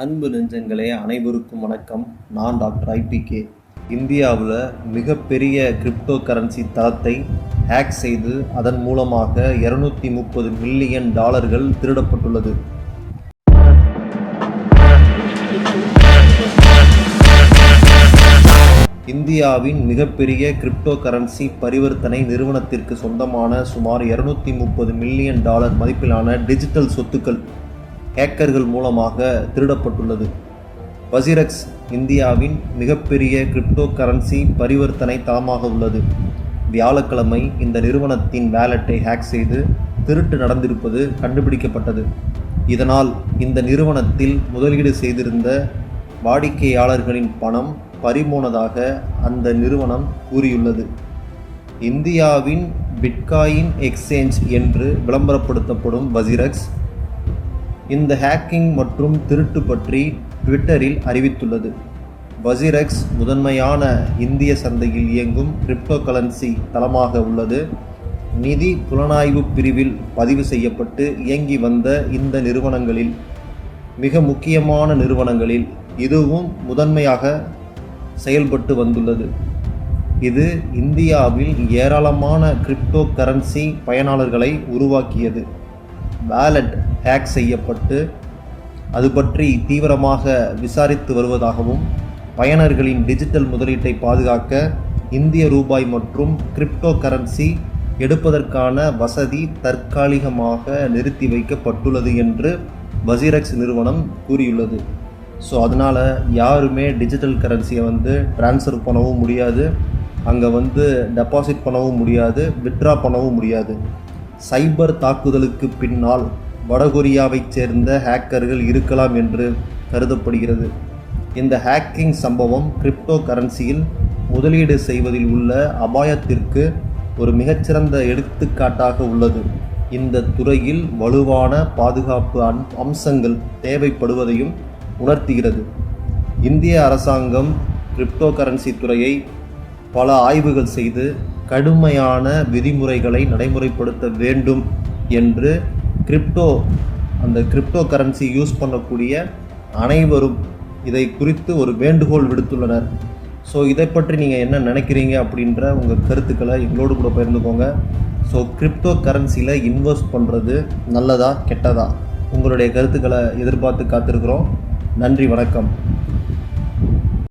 அன்பு நெஞ்சங்களே அனைவருக்கும் வணக்கம். நான் டாக்டர் ஐபிகே இந்தியாவில் மிகப்பெரிய கிரிப்டோ கரன்சி தளத்தை ஹேக் செய்து அதன் மூலமாக இரநூத்தி முப்பது மில்லியன் டாலர்கள் திருடப்பட்டுள்ளது. இந்தியாவின் மிகப்பெரிய கிரிப்டோ கரன்சி பரிவர்த்தனை நிறுவனத்திற்கு சொந்தமான சுமார் இருநூத்தி முப்பது மில்லியன் டாலர் மதிப்பிலான டிஜிட்டல் சொத்துக்கள் ஹேக்கர்கள் மூலமாக திருடப்பட்டுள்ளது. வசிரக்ஸ் இந்தியாவின் மிகப்பெரிய கிரிப்டோ கரன்சி பரிவர்த்தனை தளமாக உள்ளது. வியாழக்கிழமை இந்த நிறுவனத்தின் வேலட்டை ஹேக் செய்து திருட்டு நடந்திருப்பது கண்டுபிடிக்கப்பட்டது. இதனால் இந்த நிறுவனத்தில் முதலீடு செய்திருந்த வாடிக்கையாளர்களின் பணம் பறிபோனதாக அந்த நிறுவனம் கூறியுள்ளது. இந்தியாவின் பிட்காயின் எக்ஸ்சேஞ்ச் என்று விளம்பரப்படுத்தப்படும் வசிரக்ஸ் இந்த ஹேக்கிங் மற்றும் திருட்டு பற்றி ட்விட்டரில் அறிவித்துள்ளது. வசிரெக்ஸ் முதன்மையான இந்திய சந்தையில் இயங்கும் கிரிப்டோ கரன்சி தளமாக உள்ளது. நிதி புலனாய்வு பிரிவில் பதிவு செய்யப்பட்டு இயங்கி வந்த இந்த நிறுவனங்களில் மிக முக்கியமான நிறுவனங்களில் இதுவும் முதன்மையாக செயல்பட்டு வந்துள்ளது. இது இந்தியாவில் ஏராளமான கிரிப்டோ கரன்சி பயனாளர்களை உருவாக்கியது. வேலட் ஹேக் செய்யப்பட்டு அது பற்றி தீவிரமாக விசாரித்து வருவதாகவும் பயனர்களின் டிஜிட்டல் முதலீட்டை பாதுகாக்க இந்திய ரூபாய் மற்றும் கிரிப்டோ கரன்சி எடுப்பதற்கான வசதி தற்காலிகமாக நிறுத்தி வைக்கப்பட்டுள்ளது என்று வசிரக்ஸ் நிறுவனம் கூறியுள்ளது. ஸோ அதனால் யாருமே டிஜிட்டல் கரன்சியை வந்து ட்ரான்ஸ்ஃபர் பண்ணவும் முடியாது அங்கே வந்து டெபாசிட் பண்ணவும் முடியாது வித்ட்ரா பண்ணவும் முடியாது. சைபர் தாக்குதலுக்கு பின்னால் வடகொரியாவைச் சேர்ந்த ஹேக்கர்கள் இருக்கலாம் என்று கருதப்படுகிறது. இந்த ஹேக்கிங் சம்பவம் கிரிப்டோ கரன்சியில் முதலீடு செய்வதில் உள்ள அபாயத்திற்கு ஒரு மிகச்சிறந்த எடுத்துக்காட்டாக உள்ளது. இந்த துறையில் வலுவான பாதுகாப்பு அம் அம்சங்கள் தேவைப்படுவதையும் உணர்த்துகிறது. இந்திய அரசாங்கம் கிரிப்டோ கரன்சி துறையை பல ஆய்வுகள் செய்து கடுமையான விதிமுறைகளை நடைமுறைப்படுத்த வேண்டும் என்று கிரிப்டோ அந்த கிரிப்டோ கரன்சி யூஸ் பண்ணக்கூடிய அனைவரும் இதை குறித்து ஒரு வேண்டுகோள் விடுத்துள்ளனர். ஸோ இதை பற்றி நீங்கள் என்ன நினைக்கிறீங்க அப்படின்ற உங்கள் கருத்துக்களை எங்களோடு கூட பகிர்ந்துக்கோங்க. ஸோ கிரிப்டோ கரன்சியில் இன்வெஸ்ட் பண்ணுறது நல்லதா கெட்டதா? உங்களுடைய கருத்துக்களை எதிர்பார்த்து காத்திருக்கிறோம். நன்றி வணக்கம்.